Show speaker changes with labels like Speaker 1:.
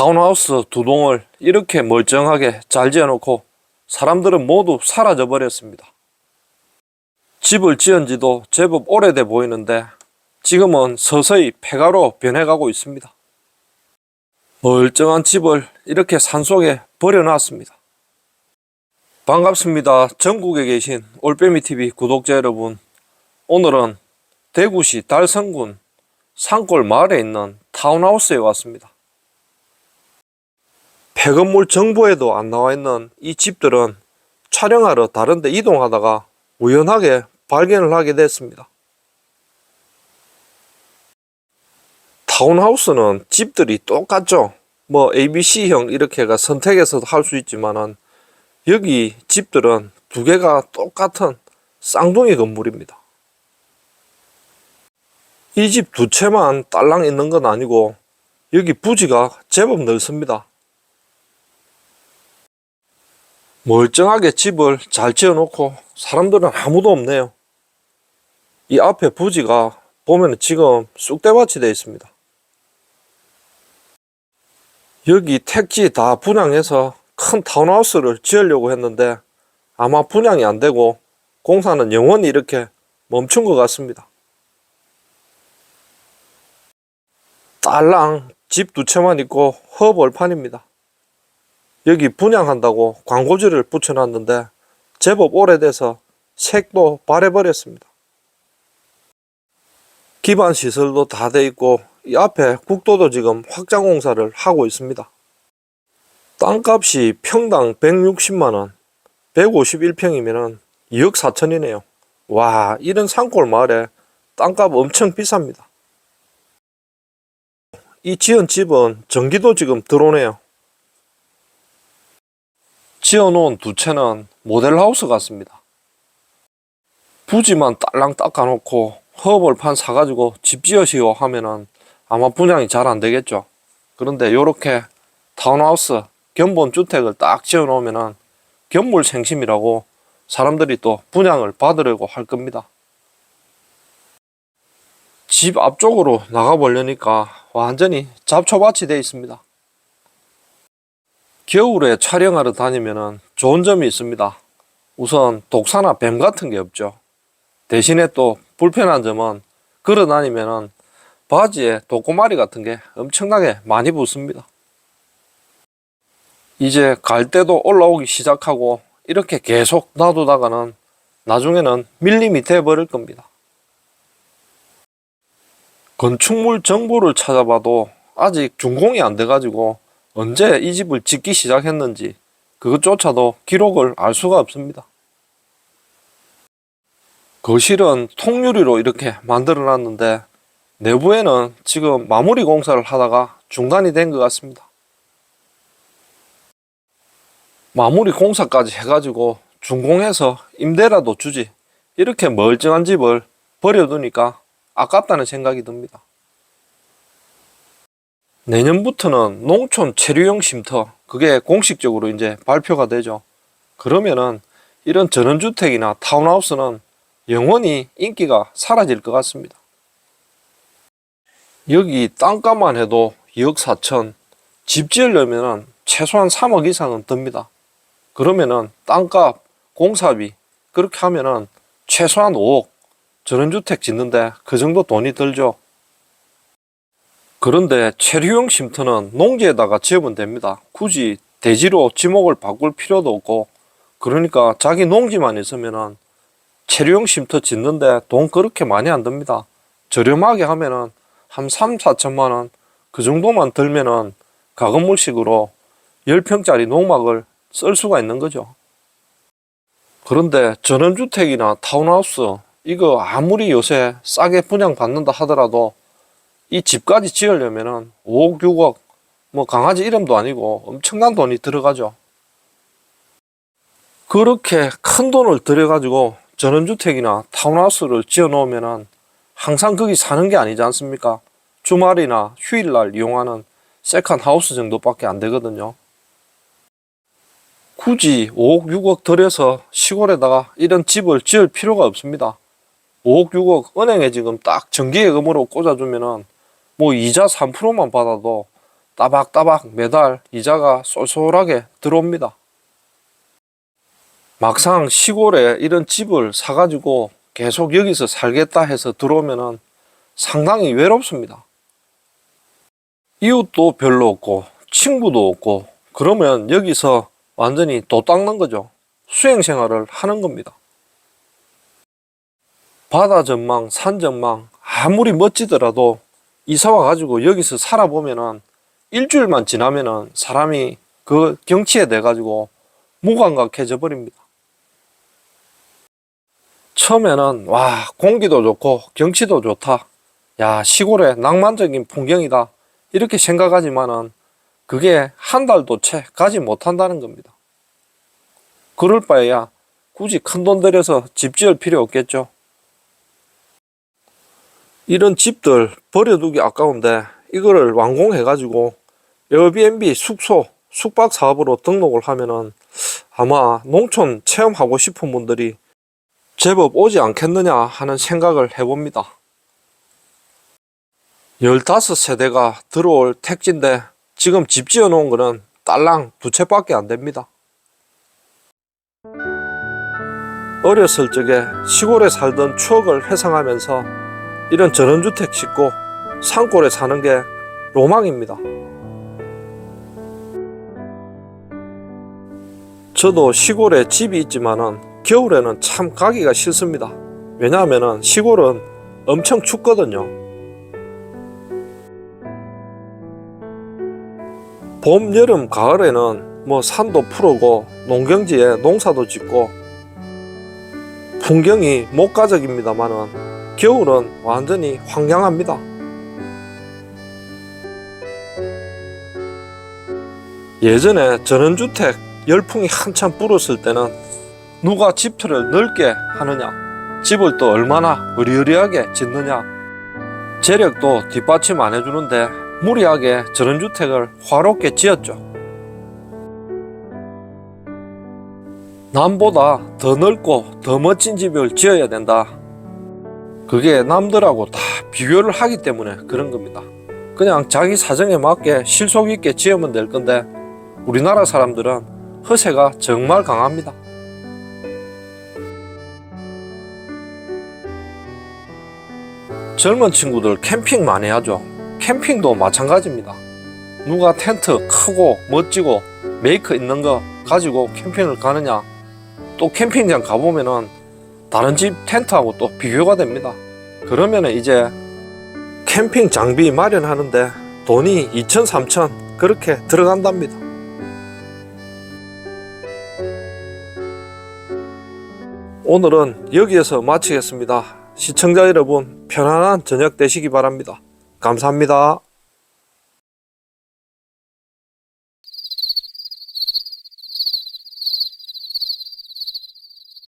Speaker 1: 타운하우스 두 동을 이렇게 멀쩡하게 잘 지어놓고 사람들은 모두 사라져 버렸습니다. 집을 지은 지도 제법 오래돼 보이는데 지금은 서서히 폐가로 변해가고 있습니다. 멀쩡한 집을 이렇게 산속에 버려놨습니다. 반갑습니다. 전국에 계신 올빼미TV 구독자 여러분. 오늘은 대구시 달성군 산골 마을에 있는 타운하우스에 왔습니다. 폐건물 정보에도 안 나와 있는 이 집들은 촬영하러 다른 데 이동하다가 우연하게 발견을 하게 됐습니다. 타운하우스는 집들이 똑같죠. 뭐 ABC형 이렇게가 선택해서도 할수 있지만은 여기 집들은 두 개가 똑같은 쌍둥이 건물입니다. 이 집 두 채만 딸랑 있는 건 아니고 여기 부지가 제법 넓습니다. 멀쩡하게 집을 잘 지어놓고 사람들은 아무도 없네요. 이 앞에 부지가 보면 지금 쑥대밭이 되어 있습니다. 여기 택지 다 분양해서 큰 타운하우스를 지으려고 했는데 아마 분양이 안 되고 공사는 영원히 이렇게 멈춘 것 같습니다. 딸랑 집 두 채만 있고 허벌판입니다. 여기 분양한다고 광고지를 붙여놨는데 제법 오래돼서 색도 바래버렸습니다. 기반 시설도 다 돼 있고 이 앞에 국도도 지금 확장 공사를 하고 있습니다. 땅값이 평당 160만원, 151평이면 2억 4천이네요. 와, 이런 산골 마을에 땅값 엄청 비쌉니다. 이 지은 집은 전기도 지금 들어오네요. 지어놓은 두 채는 모델하우스 같습니다. 부지만 딸랑 닦아놓고 허벌판 사가지고 집 지으시오 하면은 아마 분양이 잘 안 되겠죠. 그런데 요렇게 타운하우스 견본 주택을 딱 지어 놓으면은 견물 생심이라고 사람들이 또 분양을 받으려고 할 겁니다. 집 앞쪽으로 나가 보려니까 완전히 잡초밭이 되어 있습니다. 겨울에 촬영하러 다니면은 좋은 점이 있습니다. 우선 독사나 뱀 같은 게 없죠. 대신에 또 불편한 점은 걸어 다니면은 바지에 독고마리 같은 게 엄청나게 많이 붙습니다. 이제 갈 때도 올라오기 시작하고 이렇게 계속 놔두다가는 나중에는 돼 버릴 겁니다. 건축물 정보를 찾아봐도 아직 준공이 안 돼가지고 언제 이 집을 짓기 시작했는지 그것조차도 기록을 알 수가 없습니다. 거실은 통유리로 이렇게 만들어 놨는데 내부에는 지금 마무리 공사를 하다가 중단이 된 것 같습니다. 마무리 공사까지 해가지고 준공해서 임대라도 주지 이렇게 멀쩡한 집을 버려두니까 아깝다는 생각이 듭니다. 내년부터는 농촌 체류용 쉼터 그게 공식적으로 이제 발표가 되죠. 그러면은 이런 전원주택이나 타운하우스는 영원히 인기가 사라질 것 같습니다. 여기 땅값만 해도 2억 4천, 집 지으려면 최소한 3억 이상은 듭니다. 그러면은 땅값, 공사비 그렇게 하면은 최소한 5억 전원주택 짓는데 그 정도 돈이 들죠. 그런데 체류용 쉼터는 농지에다가 지으면 됩니다. 굳이 대지로 지목을 바꿀 필요도 없고 그러니까 자기 농지만 있으면은 체류용 쉼터 짓는데 돈 그렇게 많이 안 듭니다. 저렴하게 하면은 한 3, 4천만 원 그 정도만 들면은 가건물식으로 10평짜리 농막을 쓸 수가 있는 거죠. 그런데 전원주택이나 타운하우스 이거 아무리 요새 싸게 분양받는다 하더라도 이 집까지 지으려면은 5억, 6억 뭐 강아지 이름도 아니고 엄청난 돈이 들어가죠. 그렇게 큰 돈을 들여가지고 전원주택이나 타운하우스를 지어 놓으면은 항상 거기 사는 게 아니지 않습니까? 주말이나 휴일날 이용하는 세컨 하우스 정도밖에 안 되거든요. 굳이 5억, 6억 들여서 시골에다가 이런 집을 지을 필요가 없습니다. 5억, 6억 은행에 지금 딱 정기예금으로 꽂아주면은 뭐 이자 3%만 받아도 따박따박 매달 이자가 쏠쏠하게 들어옵니다. 막상 시골에 이런 집을 사가지고 계속 여기서 살겠다 해서 들어오면은 상당히 외롭습니다. 이웃도 별로 없고 친구도 없고 그러면 여기서 완전히 도 닦는 거죠. 수행 생활을 하는 겁니다. 바다 전망, 산 전망 아무리 멋지더라도 이사 와 가지고 여기서 살아보면은 일주일만 지나면은 사람이 그 경치에 돼 가지고 무감각해져 버립니다. 처음에는 와 공기도 좋고 경치도 좋다. 야 시골의 낭만적인 풍경이다. 이렇게 생각하지만은 그게 한 달도 채 가지 못한다는 겁니다. 그럴 바에야 굳이 큰 돈 들여서 집 지을 필요 없겠죠. 이런 집들 버려두기 아까운데 이거를 완공해 가지고 에어비앤비 숙소 숙박 사업으로 등록을 하면은 아마 농촌 체험하고 싶은 분들이 제법 오지 않겠느냐 하는 생각을 해봅니다. 15세대가 들어올 택지인데 지금 집 지어 놓은 거는 딸랑 두 채밖에 안 됩니다. 어렸을 적에 시골에 살던 추억을 회상하면서 이런 전원주택 짓고 산골에 사는 게 로망입니다. 저도 시골에 집이 있지만은 겨울에는 참 가기가 싫습니다. 왜냐하면은 시골은 엄청 춥거든요. 봄, 여름, 가을에는 뭐 산도 푸르고 농경지에 농사도 짓고 풍경이 목가적입니다만은 겨울은 완전히 황량합니다. 예전에 전원주택 열풍이 한참 불었을 때는 누가 집터를 넓게 하느냐, 집을 또 얼마나 으리으리하게 짓느냐, 재력도 뒷받침 안 해주는데 무리하게 전원주택을 화롭게 지었죠. 남보다 더 넓고 더 멋진 집을 지어야 된다. 그게 남들하고 다 비교를 하기 때문에 그런 겁니다. 그냥 자기 사정에 맞게 실속 있게 지으면 될 건데 우리나라 사람들은 허세가 정말 강합니다. 젊은 친구들 캠핑 많이 하죠. 캠핑도 마찬가지입니다. 누가 텐트 크고 멋지고 메이커 있는 거 가지고 캠핑을 가느냐. 또 캠핑장 가보면은 다른 집 텐트하고 또 비교가 됩니다. 그러면은 이제 캠핑 장비 마련하는데 돈이 2천, 3천 그렇게 들어간답니다. 오늘은 여기에서 마치겠습니다. 시청자 여러분 편안한 저녁 되시기 바랍니다. 감사합니다.